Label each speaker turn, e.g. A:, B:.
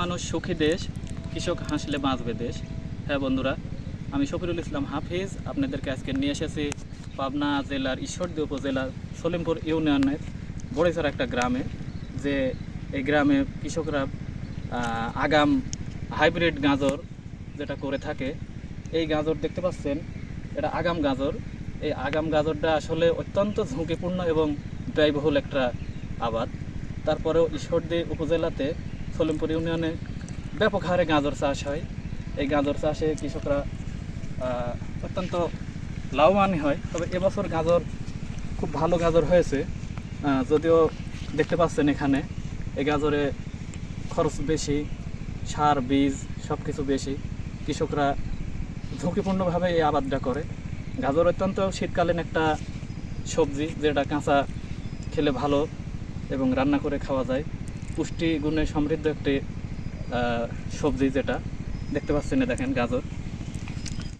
A: মানুষ সুখী দেশ, কৃষক হাসলে বাঁচবে দেশ। হ্যাঁ বন্ধুরা, আমি শফিরুল ইসলাম হাফিজ, আপনাদেরকে আজকে নিয়ে এসেছি পাবনা জেলার ঈশ্বরদী উপজেলার সলিমপুর ইউনিয়নের বড়িছড়া একটা গ্রামে, যে এই গ্রামে কৃষকরা আগাম হাইব্রিড গাজর যেটা করে থাকে, এই গাজর দেখতে পাচ্ছেন, এটা আগাম গাজর। এই আগাম গাজরটা আসলে অত্যন্ত ঝুঁকিপূর্ণ এবং ব্যয়বহুল একটা আবাদ। তারপরেও ঈশ্বরদী উপজেলাতে সলিমপুর ইউনিয়নে ব্যাপক হারে গাজর চাষ হয়। এই গাজর চাষে কৃষকরা অত্যন্ত লাভবান হয়। তবে এবছর গাজর খুব ভালো গাজর হয়েছে। যদিও দেখতে পাচ্ছেন এখানে, এই গাজরে খরচ বেশি, সার, বীজ সব কিছু বেশি। কৃষকরা ঝুঁকিপূর্ণভাবে এই আবাদটা করে। গাজর অত্যন্ত শীতকালীন একটা সবজি, যেটা কাঁচা খেলে ভালো এবং রান্না করে খাওয়া যায়। পুষ্টি গুণে সমৃদ্ধ একটি সবজি যেটা। দেখতে পাচ্ছেন না দেখেন গাজর।